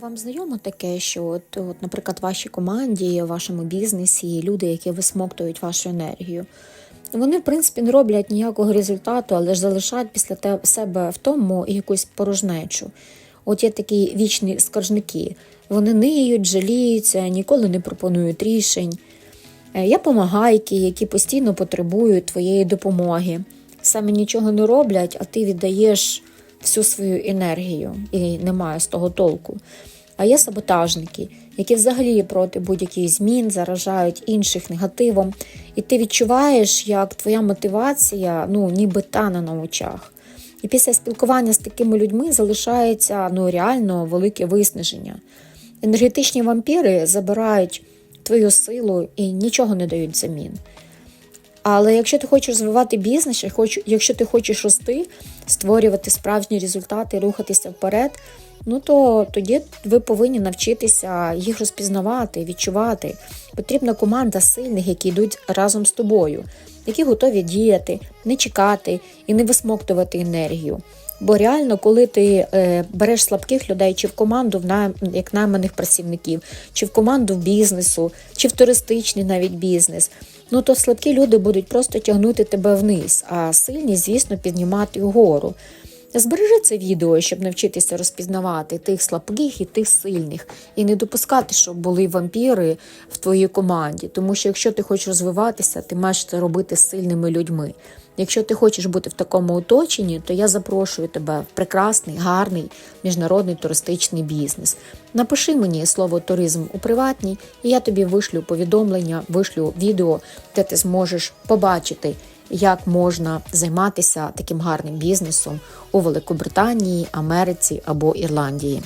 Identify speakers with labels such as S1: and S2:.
S1: Вам знайомо таке, що от, от, наприклад, в вашій команді, в вашому бізнесі люди, які висмоктують вашу енергію, вони, в принципі, не роблять ніякого результату, але ж залишають після себе в тому якусь порожнечу. От є такі вічні скаржники. Вони ниють, жаліються, ніколи не пропонують рішень. Е, Є помагайки, які постійно потребують твоєї допомоги. Саме нічого не роблять, а ти віддаєш всю свою енергію і немає з того толку. А є саботажники, які взагалі проти будь-яких змін заражають інших негативом, і ти відчуваєш, як твоя мотивація ну, ніби тане на очах. І після спілкування з такими людьми залишається ну, реально велике виснаження. Енергетичні вампіри забирають твою силу і нічого не дають взамін. Але якщо ти хочеш розвивати бізнес, якщо ти хочеш рости, створювати справжні результати, рухатися вперед, ну то тоді ви повинні навчитися їх розпізнавати, відчувати. Потрібна команда сильних, які йдуть разом з тобою, які готові діяти, не чекати і не висмоктувати енергію. Бо реально, коли ти е, береш слабких людей чи в команду як найманих працівників, чи в команду бізнесу, чи в туристичний навіть бізнес, ну то слабкі люди будуть просто тягнути тебе вниз, а сильні, звісно, піднімати вгору. Збережи це відео, щоб навчитися розпізнавати тих слабких і тих сильних, і не допускати, щоб були вампіри в твоїй команді. Тому що якщо ти хочеш розвиватися, ти маєш це робити сильними людьми. Якщо ти хочеш бути в такому оточенні, то я запрошую тебе в прекрасний, гарний міжнародний туристичний бізнес. Напиши мені слово туризм у приватній, і я тобі вишлю повідомлення, вишлю відео, де ти зможеш побачити, як можна займатися таким гарним бізнесом у Великобританії, Америці або Ірландії.